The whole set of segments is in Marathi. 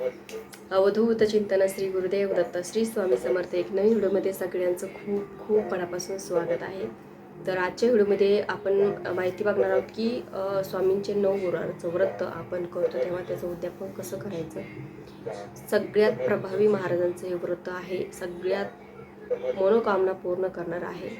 अवधूत चिंतन श्री गुरुदेव दत्त श्री स्वामी समर्थ एक नवीन व्हिडिओमध्ये सगळ्यांचं खूप खूप मनापासून स्वागत आहे. तर आजच्या व्हिडिओमध्ये आपण माहिती बघणार आहोत की स्वामींचे नऊ गुरुवारचं व्रत आपण करतो तेव्हा त्याचं उद्यापन कसं करायचं? सगळ्यात प्रभावी महाराजांचं हे व्रत आहे. सगळ्यात मनोकामना पूर्ण करणार आहे.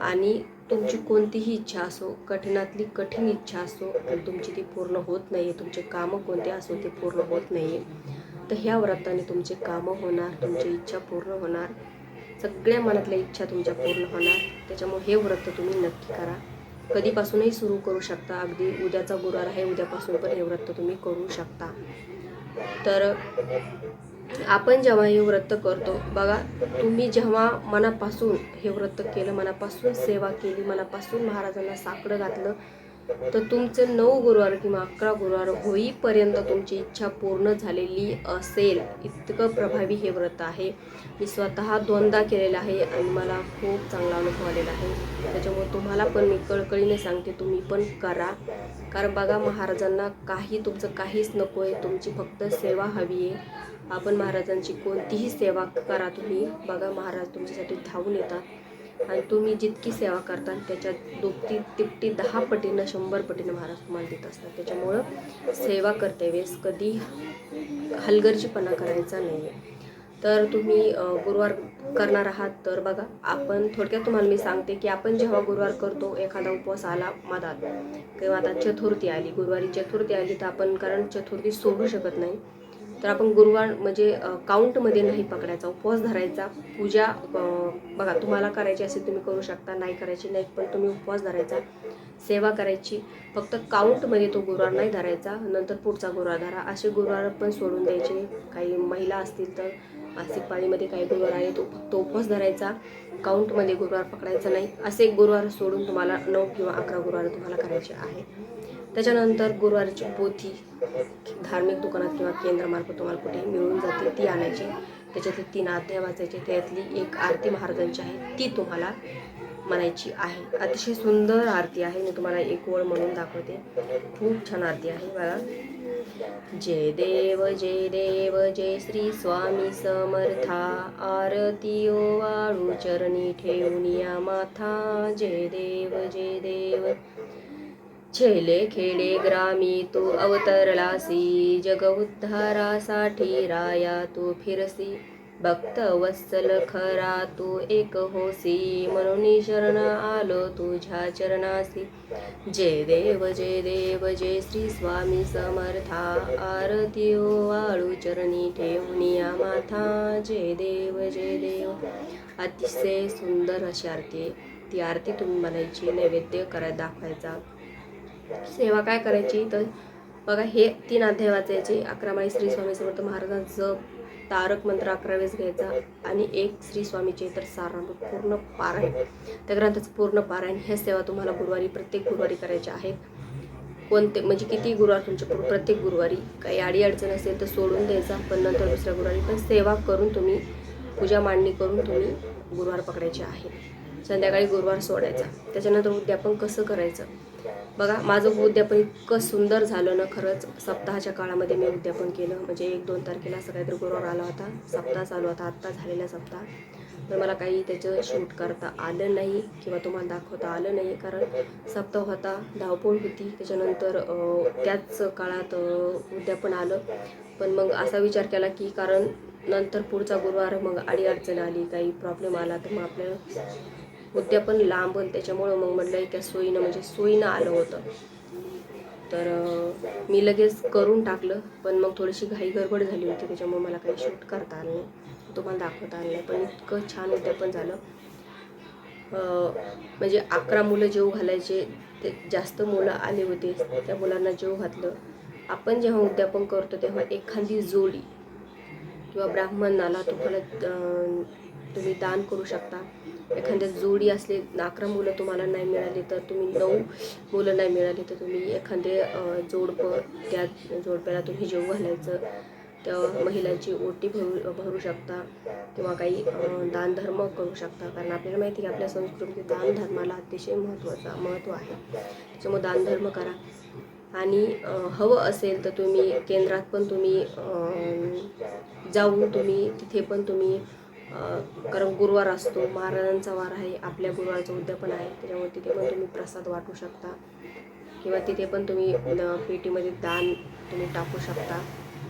आणि तुमची कोणतीही इच्छा असो कठीणातली कठीण इच्छा असो आणि तुमची ती पूर्ण होत नाही आहे तुमचे कामं कोणते असो ते पूर्ण होत नाही आहे तर ह्या व्रताने तुमचे कामं होणार तुमची इच्छा पूर्ण होणार. सगळ्या मनातल्या इच्छा तुमच्या पूर्ण होणार. त्याच्यामुळे हे व्रत तुम्ही नक्की करा. कधीपासूनही सुरू करू शकता. अगदी उद्याचा गुरुवार आहे उद्यापासून पण हे व्रत तुम्ही करू शकता. तर आपण जेव्हा हे व्रत करतो बघा तुम्ही जेव्हा मनापासून हे व्रत केलं मनापासून सेवा केली मनापासून महाराजांना साकडं घातलं तर तुमचे नऊ गुरुवार किंवा अकरा गुरुवार होईपर्यंत तुमची इच्छा पूर्ण झालेली असेल. इतकं प्रभावी हे व्रत आहे. मी स्वतः दोनदा केलेलं आहे आणि मला खूप चांगला अनुभव आलेला आहे. त्याच्यामुळे तुम्हाला पण मी कळकळीने सांगते तुम्ही पण करा. कारण बघा महाराजांना काही तुमचं काहीच नको आहे तुमची फक्त सेवा हवी आहे. आपण महाराजांची कोणतीही सेवा करा तुम्ही. बघा महाराज तुमच्यासाठी धावून येतात. आणि तुम्ही जितकी सेवा करता त्याच्यात दुपटी तिपटी दहा पटीनं शंभर पटीनं महाराज तुम्हाला देत असतात. त्याच्यामुळं सेवा करते वेळेस कधी हलगर्जीपणा करायचा नाही आहे तर तुम्ही गुरुवार करणार आहात तर बघा आपण थोडक्यात तुम्हाला मी सांगते की आपण जेव्हा गुरुवार करतो एखादा उपवास आला मधात किंवा आता चतुर्थी आली गुरुवारी चतुर्थी आली तर आपण कारण चतुर्थी सोडू शकत नाही. तर आपण गुरुवार म्हणजे काउंटमध्ये नाही पकडायचा उपवास धरायचा. पूजा बघा तुम्हाला करायची असेल तुम्ही करू शकता नाही करायची नाही पण तुम्ही उपवास धरायचा सेवा करायची. फक्त काउंटमध्ये तो गुरुवार नाही धरायचा नंतर पुढचा गुरुवार धरा. असे गुरुवार पण सोडून द्यायचे. काही महिला असतील तर मासिक पाळीमध्ये काही गुरुवार आहे तो फक्त उपवास धरायचा. काउंटमध्ये गुरुवार पकडायचा नाही. असे गुरुवार सोडून तुम्हाला नऊ किंवा अकरा गुरुवार तुम्हाला करायचे आहे. त्याच्यानंतर गुरुवारची पोथी धार्मिक दुकानात किंवा केंद्रामार्फत तुम्हाला कुठेही मिळून जाते ती आणायची. त्याच्यातले तीन अध्याय वाचायचे त्यातली एक आरती महाराजांची आहे ती तुम्हाला म्हणायची आहे. अतिशय सुंदर आरती आहे मी तुम्हाला एक ओळ म्हणून दाखवते. खूप छान आरती आहे बघा. जय देव जय देव जय श्री स्वामी समर्था. आरती ओ वाळू चरणी ठेवून या माथा. जय देव जय देव. छेले खेडे ग्रामी तू अवतरलासी जग उद्धारासाठी राया तू फिरसी भक्त वत्सल खरा तू एक होसी म्हणून शरण आलो तुझ्या चरणासी. जय देव जय देव जय श्री स्वामी समर्था आरती हो वाळू चरणी ठेवनिया माथा. जय देव जय देव अतिशय सुंदर अशी आरती ती आरती तुम्ही म्हणायची नैवेद्य करायला दाखवायचा. सेवा काय करायची? तर बघा हे तीन अध्याय वाचायचे अकरा माळी श्री स्वामी समर्थ महाराजांचं तारक मंत्र अकरा वेळेस घ्यायचा आणि एक श्री स्वामीचे तर सारामृत पूर्ण पारायण. त्या ग्रंथाचं पूर्ण पारायण ह्या सेवा तुम्हाला गुरुवारी प्रत्येक गुरुवारी करायच्या आहेत. कोणते म्हणजे किती गुरुवार तुमचे प्रत्येक गुरुवारी काही अडी अडचण असेल तर सोडून द्यायचा पण नंतर दुसऱ्या गुरुवारी. पण सेवा करून तुम्ही पूजा मांडणी करून तुम्ही गुरुवार पकडायचे आहे. संध्याकाळी गुरुवार सोडायचा. त्याच्यानंतर उद्यापन कसं करायचं? बघा माझं उद्यापन इतकं सुंदर झालं ना खरंच. सप्ताहाच्या काळामध्ये मी उद्यापन केलं. म्हणजे एक दोन तारखेला असं काहीतरी गुरुवार आला होता. सप्ताह चालू होता. आत्ता झालेला सप्ताह. तर मला काही त्याचं शूट करता आलं नाही किंवा तुम्हाला दाखवता आलं नाही. कारण सप्ताह होता धावपळ होती. त्याच्यानंतर त्याच काळात उद्यापन आलं. पण मग असा विचार केला की कारण नंतर पुढचा गुरुवार मग अडी अडचण आली. काही प्रॉब्लेम आला तर मग आपल्याला उद्यापन लांब आणि त्याच्यामुळं मग म्हटलं त्या सोयीनं म्हणजे सोयीनं आलं होतं. तर मी लगेच करून टाकलं पण मग थोडीशी घाई गडबड झाली होती त्याच्यामुळे मला काही शूट करता आलं नाही. तुम्हाला दाखवता आलं नाही पण इतकं छान उद्यापन झालं. म्हणजे अकरा मुलं जेव घालायचे ते जास्त मुलं आले होते त्या मुलांना जेव घातलं. आपण जेव्हा उद्यापन करतो तेव्हा एखादी जोडी किंवा ब्राह्मणाला तुम्हाला तुम्ही दान करू शकता. एखाद्या जोडी असले अकरा मुलं तुम्हाला नाही मिळाली तर तुम्ही नऊ मुलं नाही मिळाली तर तुम्ही एखादे जोडपं त्या जोडप्याला तुम्ही जेव घालायचं. त्या महिलांची ओटी भरू भरू शकता किंवा काही दानधर्म करू शकता. कारण आपल्याला माहिती आहे की आपल्या संस्कृतीत दानधर्माला अतिशय महत्त्वाचा महत्त्व आहे. त्याच्यामुळे दानधर्म करा. आणि हवं असेल तर तुम्ही केंद्रात पण तुम्ही जाऊन तुम्ही तिथे पण तुम्ही कारण गुरुवार असतो महाराजांचा वार आहे आपल्या गुरुवारचं उद्यापन आहे त्याच्यामुळे तिथे पण तुम्ही प्रसाद वाटू शकता. किंवा तिथे पण तुम्ही पेटीमध्ये दान तुम्ही टाकू शकता.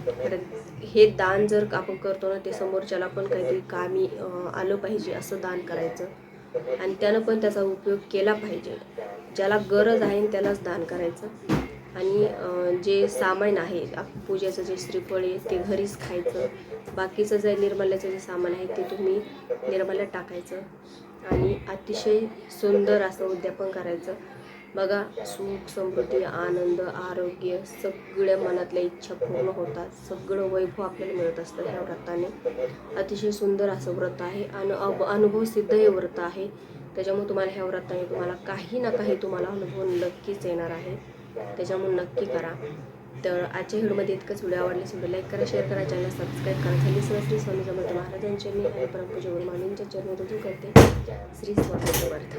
तर हे दान जर आपण करतो ना ते समोरच्याला पण काहीतरी कामी आलं पाहिजे असं दान करायचं. आणि त्यानं पण त्याचा उपयोग केला पाहिजे. ज्याला गरज आहे त्यालाच दान करायचं. आणि जे सामान आहे आप- पूजेचं जे श्रीफळ आहे ते घरीच खायचं. बाकीचं जे निर्मल्याचं जे सामान आहे ते तुम्ही निर्मल्यात टाकायचं. आणि अतिशय सुंदर असं उद्यापन करायचं. बघा सुख समृद्धी आनंद आरोग्य सगळ्या मनातल्या इच्छा पूर्ण होतात. सगळं वैभव आपल्याला मिळत असतं ह्या व्रताने. अतिशय सुंदर असं व्रत आहे. आणि अव अनुभव सिद्ध हे व्रत आहे. त्याच्यामुळे तुम्हाला ह्या व्रताने तुम्हाला काही ना काही तुम्हाला अनुभव नक्कीच येणार आहे. त्याच्यामुळे नक्की करा. तर आजच्या व्हिडिओमध्ये इतकंच. व्हिडिओ आवडल्यास व्हिडिओ लाईक करा शेअर करा चॅनल सबस्क्राईब करा. झाली श्री स्वामी समर्थ महाराजांच्या मी आणि परमपूज्य गुरु मामींच्या चरणी रुजू करते. श्री स्वामी समर्थ.